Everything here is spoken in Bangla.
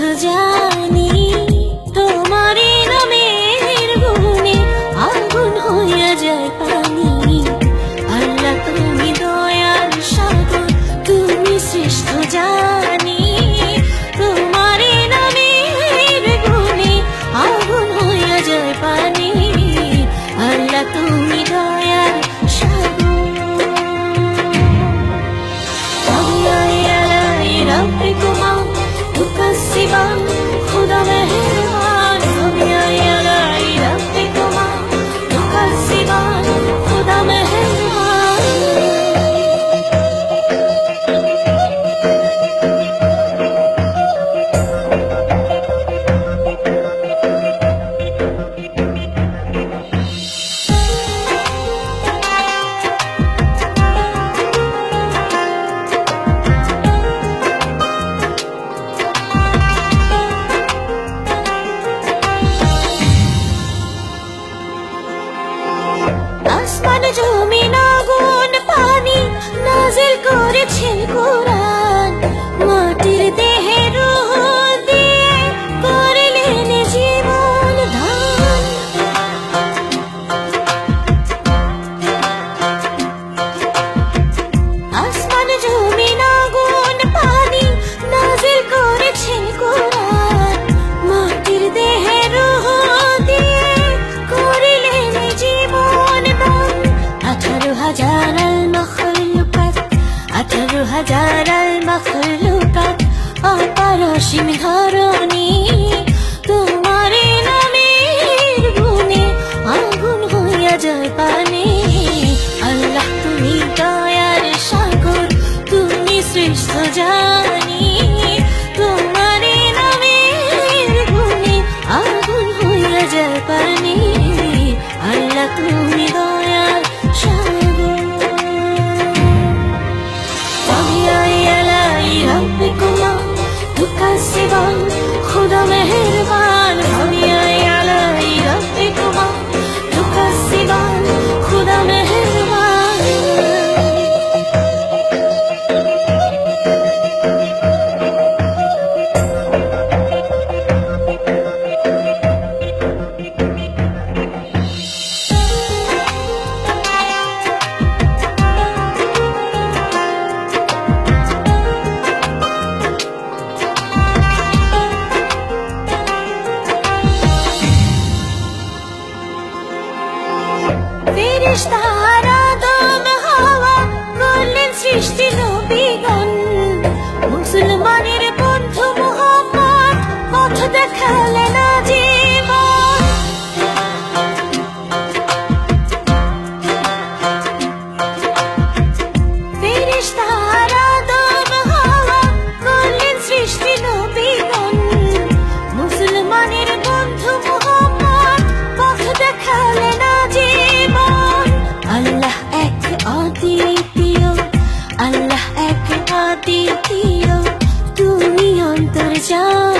时间 আঠারো হাজার আল মখলুকাত অপরসীম ধরণী দ্বিতীয় আল্লাহ এক না দ্বিতীয় তুমি অন্তর্জাল